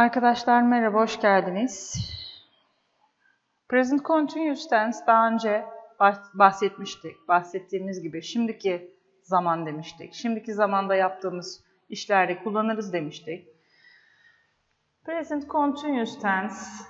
Arkadaşlar merhaba, hoş geldiniz. Present Continuous Tense daha önce bahsetmiştik. Bahsettiğimiz gibi şimdiki zaman demiştik. Şimdiki zamanda yaptığımız işlerde kullanırız demiştik. Present Continuous Tense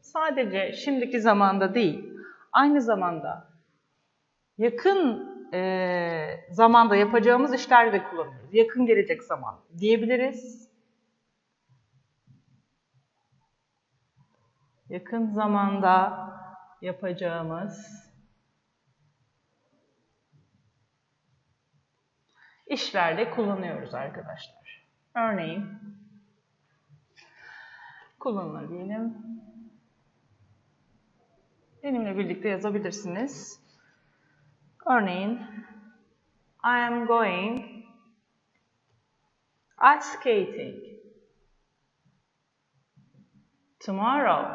sadece şimdiki zamanda değil, aynı zamanda yakın zamanda yapacağımız işlerde de kullanıyoruz. Yakın gelecek zaman diyebiliriz. Yakın zamanda yapacağımız işlerde kullanıyoruz arkadaşlar. Örneğin kullanılır. Benimle birlikte yazabilirsiniz. Örneğin I am going ice skating tomorrow.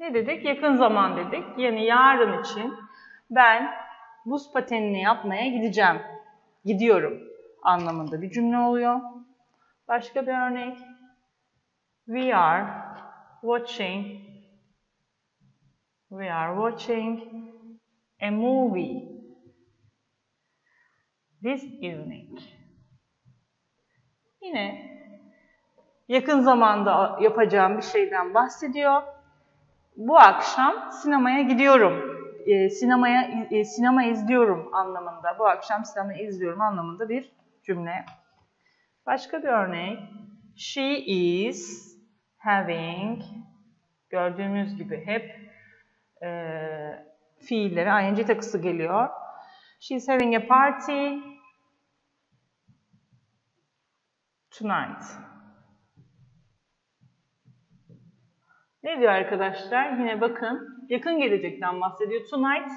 Ne dedik? Yakın zaman dedik. Yani yarın için ben buz patenini yapmaya gideceğim. Gidiyorum anlamında bir cümle oluyor. Başka bir örnek. We are watching We are watching a movie this evening. Yine yakın zamanda yapacağım bir şeyden bahsediyor. Bu akşam sinemaya gidiyorum. E, sinemaya e, sinema izliyorum anlamında. Bu akşam sinema izliyorum anlamında bir cümle. Başka bir örnek. She is having gördüğümüz gibi hep e, fiilleri ing takısı geliyor. She's having a party tonight. Ne diyor arkadaşlar? Yine bakın yakın gelecekten bahsediyor. Tonight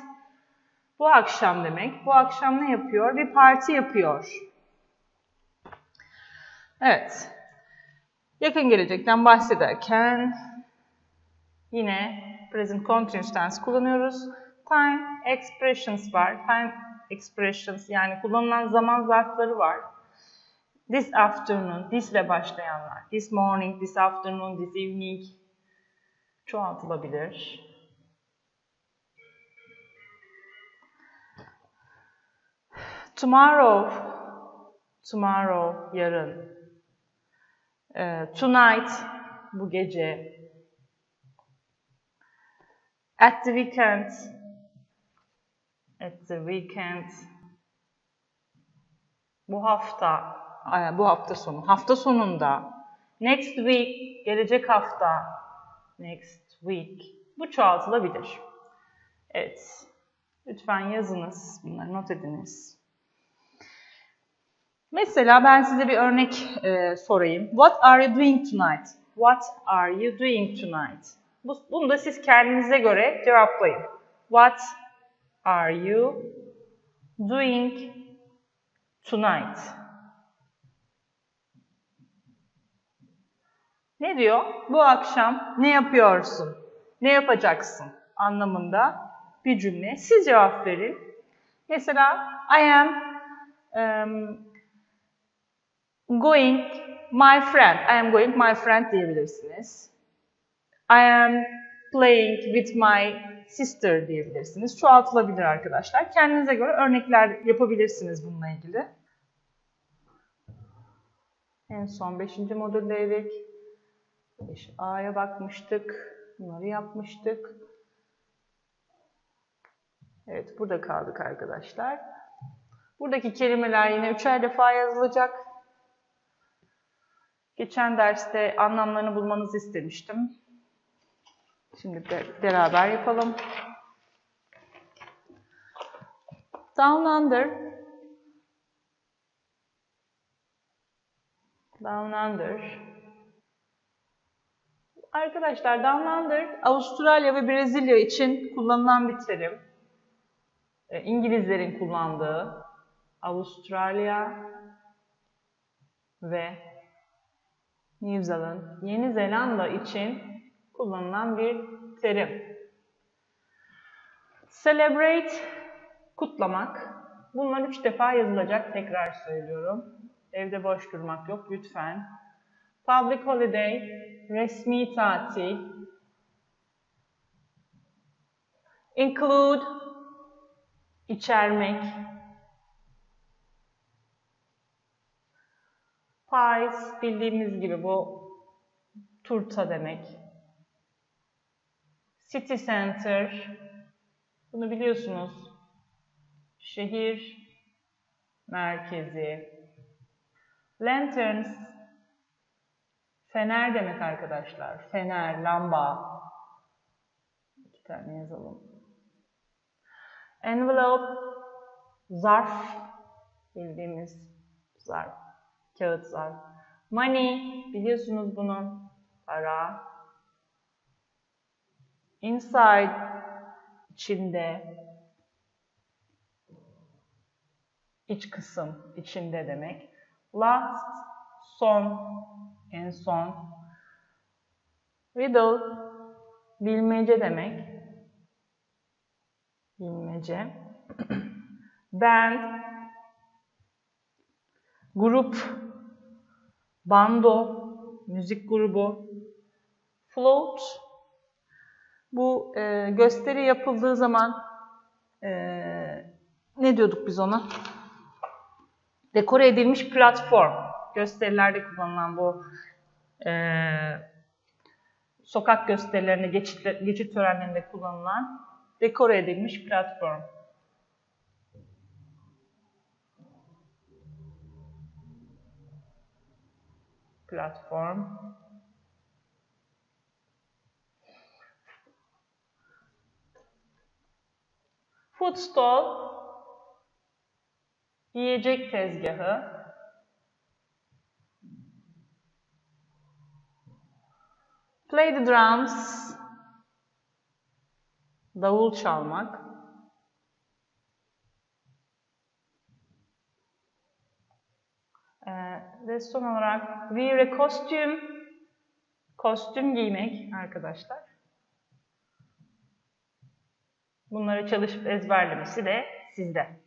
bu akşam demek. Bu akşam ne yapıyor? Bir parti yapıyor. Evet. Yakın gelecekten bahsederken yine present continuous tense kullanıyoruz. Time expressions var. Time expressions yani kullanılan zaman zarfları var. This afternoon, this ile başlayanlar. This morning, this afternoon, this evening çoğaltılabilir. Tomorrow, tomorrow, yarın. Uh, tonight, bu gece. At the weekend. At the weekend. Bu hafta, bu hafta sonu. Hafta sonunda. Next week, gelecek hafta. Next week. Bu çoğaltılabilir. Evet. Lütfen yazınız. Bunları not ediniz. Mesela ben size bir örnek e, sorayım. What are you doing tonight? What are you doing tonight? Bunu da siz kendinize göre cevaplayın. What are you doing tonight? Ne diyor? Bu akşam ne yapıyorsun? Ne yapacaksın? Anlamında bir cümle. Siz cevap verin. Mesela I am um, going my friend. I am going my friend diyebilirsiniz. I am playing with my sister diyebilirsiniz. Çoğaltılabilir arkadaşlar. Kendinize göre örnekler yapabilirsiniz bununla ilgili. En son 5. modüldeydik. 5A'ya bakmıştık. Bunları yapmıştık. Evet burada kaldık arkadaşlar. Buradaki kelimeler yine üçer defa yazılacak. Geçen derste anlamlarını bulmanızı istemiştim. Şimdi de beraber yapalım. Down under. Down under. Arkadaşlar Down Under Avustralya ve Brezilya için kullanılan bir terim. E, İngilizlerin kullandığı Avustralya ve New Zealand, Yeni Zelanda için kullanılan bir terim. Celebrate, kutlamak. Bunlar üç defa yazılacak. Tekrar söylüyorum. Evde boş durmak yok lütfen. Public holiday, resmi tatil. Include, içermek. Pies, bildiğimiz gibi bu turta demek. City center, bunu biliyorsunuz. Şehir merkezi. Lanterns, fener demek arkadaşlar. Fener, lamba. İki tane yazalım. Envelope, zarf, bildiğimiz zarf, kağıt zarf. Money, biliyorsunuz bunu, para. Inside, içinde. İç kısım, içinde demek. Last, son, en son. Riddle, bilmece demek. Bilmece. Band, grup, bando, müzik grubu. Float, bu e, gösteri yapıldığı zaman e, ne diyorduk biz ona? Dekore edilmiş platform. Gösterilerde kullanılan bu e, sokak gösterilerinde, geçit, geçit törenlerinde kullanılan dekore edilmiş platform. Platform. Food stall, yiyecek tezgahı. Play the drums, davul çalmak. Ee, ve son olarak wear a costume, kostüm giymek arkadaşlar. Bunları çalışıp ezberlemesi de sizde.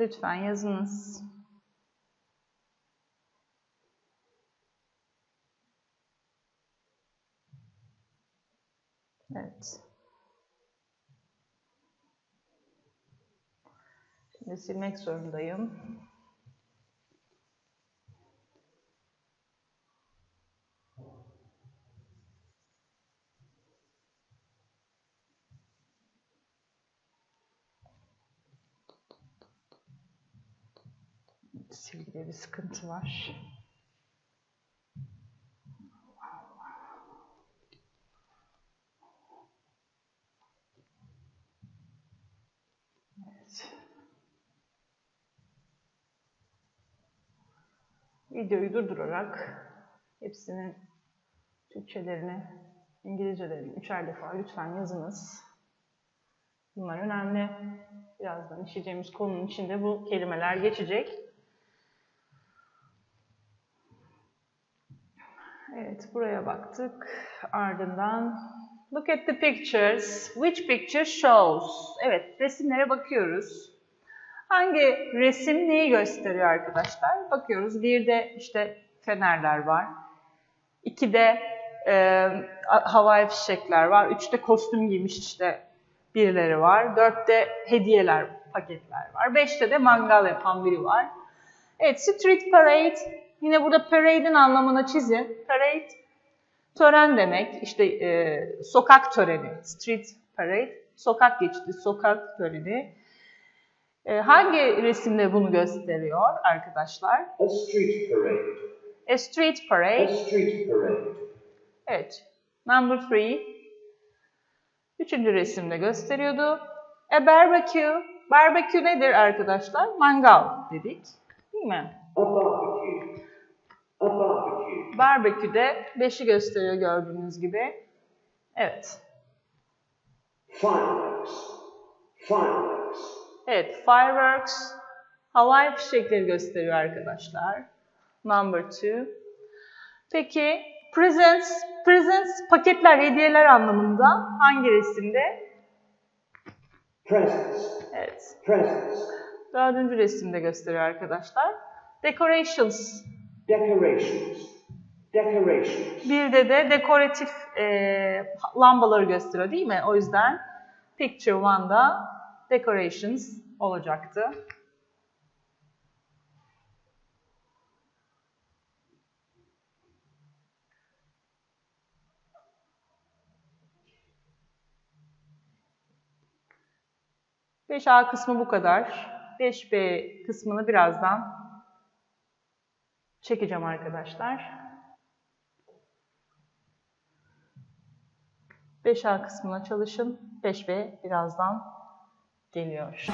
Lütfen yazınız. Evet. Şimdi silmek zorundayım. Silgide bir sıkıntı var. Evet. Videoyu durdurarak hepsinin Türkçelerini, İngilizcelerini üçer defa lütfen yazınız. Bunlar önemli. Birazdan işleyeceğimiz konunun içinde bu kelimeler geçecek. Evet, buraya baktık. Ardından look at the pictures. Which picture shows? Evet, resimlere bakıyoruz. Hangi resim neyi gösteriyor arkadaşlar? Bakıyoruz. Bir de işte fenerler var. İki de e, havai fişekler var. Üçte kostüm giymiş işte birileri var. Dörtte hediyeler, paketler var. Beşte de mangal yapan biri var. Evet, street parade Yine burada parade'in anlamını çizin. Parade, tören demek. İşte e, sokak töreni, street parade, sokak geçidi, sokak töreni. E, hangi resimde bunu gösteriyor arkadaşlar? A street parade. A street parade. A street parade. Evet. Number three. Üçüncü resimde gösteriyordu. A barbecue. Barbecue nedir arkadaşlar? Mangal dedik. Değil mi? A barbecue. A barbecue. Barbeküde 5'i gösteriyor gördüğünüz gibi. Evet. Fireworks. Fireworks. Evet, fireworks havai fişekleri gösteriyor arkadaşlar. Number two. Peki presents, presents paketler, hediyeler anlamında hangi resimde? Presents. Evet. Presents. Dördüncü resimde gösteriyor arkadaşlar. Decorations. Decorations. Decorations. Bir de de dekoratif e, lambaları gösteriyor değil mi? O yüzden picture one'da decorations olacaktı. Beş A kısmı bu kadar. 5B kısmını birazdan çekeceğim arkadaşlar. 5A kısmına çalışın. 5B birazdan geliyor.